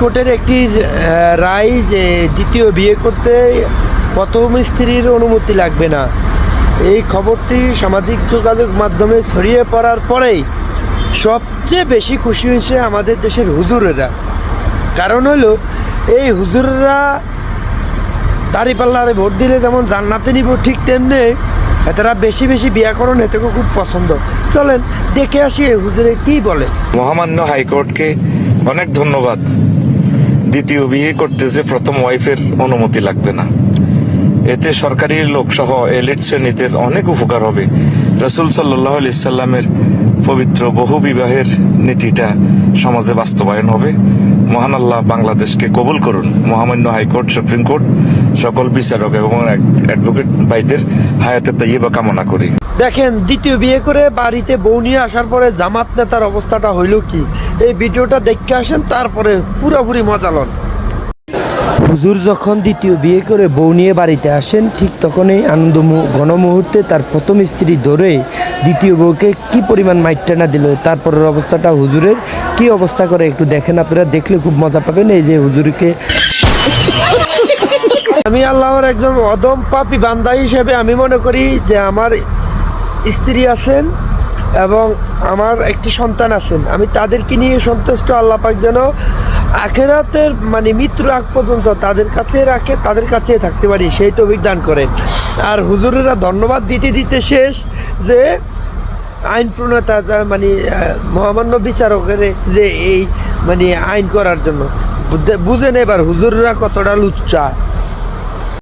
হাইকোর্টের একটি রায় যে দ্বিতীয় বিয়ে করতে প্রথম স্ত্রীর অনুমতি লাগবে না। এই খবরটি সামাজিক যোগাযোগ মাধ্যমে ছড়িয়ে পড়ার পরেই সবচেয়ে বেশি খুশি হয়েছে আমাদের দেশের হুজুরেরা। কারণ হলো, এই হুজুরেরা দাঁড়িপাল্লারে ভোট দিলে যেমন জান্নাতে নিব ঠিক তেমনি এতারা বেশি বেশি বিয়াকরণ এটাকে খুব পছন্দ। চলেন, দেখে আসি এই হুজুরে কি বলে। মহামান্য হাইকোর্টকে অনেক ধন্যবাদ। দ্বিতীয় বিয়ে করতেছে, প্রথম ওয়াইফের অনুমতি লাগবে না। এতে সরকারি লোকসহ এলিট শ্রেণীদের অনেক উপকার হবে। রসুল সাল্লাহ ইসাল্লামের পবিত্র বহু বিবাহের নীতিটা সমাজে বাস্তবায়ন হবে। মহান আল্লাহ বাংলাদেশকে কবুল করুন। মহামান্য হাইকোর্ট, সুপ্রিম কোর্ট, সকল বিচারক এবং অ্যাডভোকেট ভাইদের হায়াতে তাইবা কামনা করি। দেখেন, দ্বিতীয় বিয়ে করে বাড়িতে বউ নিয়ে আসার পরে জামাত নেতার অবস্থাটা হইল কি? এই ভিডিওটা দেখতে আসেন, তারপরে পুরোপুরি মজা লন। হুজুর যখন দ্বিতীয় বিয়ে করে বউ নিয়ে বাড়িতে আসেন, ঠিক তখনই আনন্দ ঘন মুহূর্তে তার প্রথম স্ত্রী ধরে দ্বিতীয় বউকে কি পরিমাণ মাইটটা না দিল, তারপরের অবস্থাটা হুজুরের কি অবস্থা করে একটু দেখেন আপনারা, দেখলে খুব মজা পাবেন এই যে হুজুরকে। আমি আল্লাহর একজন অদম পাপি বান্দা হিসেবে আমি মনে করি যে আমার স্ত্রী আছেন এবং আমার একটি সন্তান আছেন। আমি তাদেরকে নিয়ে সন্তুষ্ট, আল্লাহ পাক যেন আখেরাতের মানে মৃত্যুর আগ পর্যন্ত তাদের কাছে রাখে, তাদের কাছে থাকতে পারি, সেই তো অভিজ্ঞান করে। আর হুজুরেরা ধন্যবাদ দিতে দিতে শেষ যে আইন প্রণেতা মানে মহামান্য বিচারকের যে এই মানে আইন করার জন্য। বুঝে- বুঝেন এবার, হুজুররা কতটা লুচ্চা।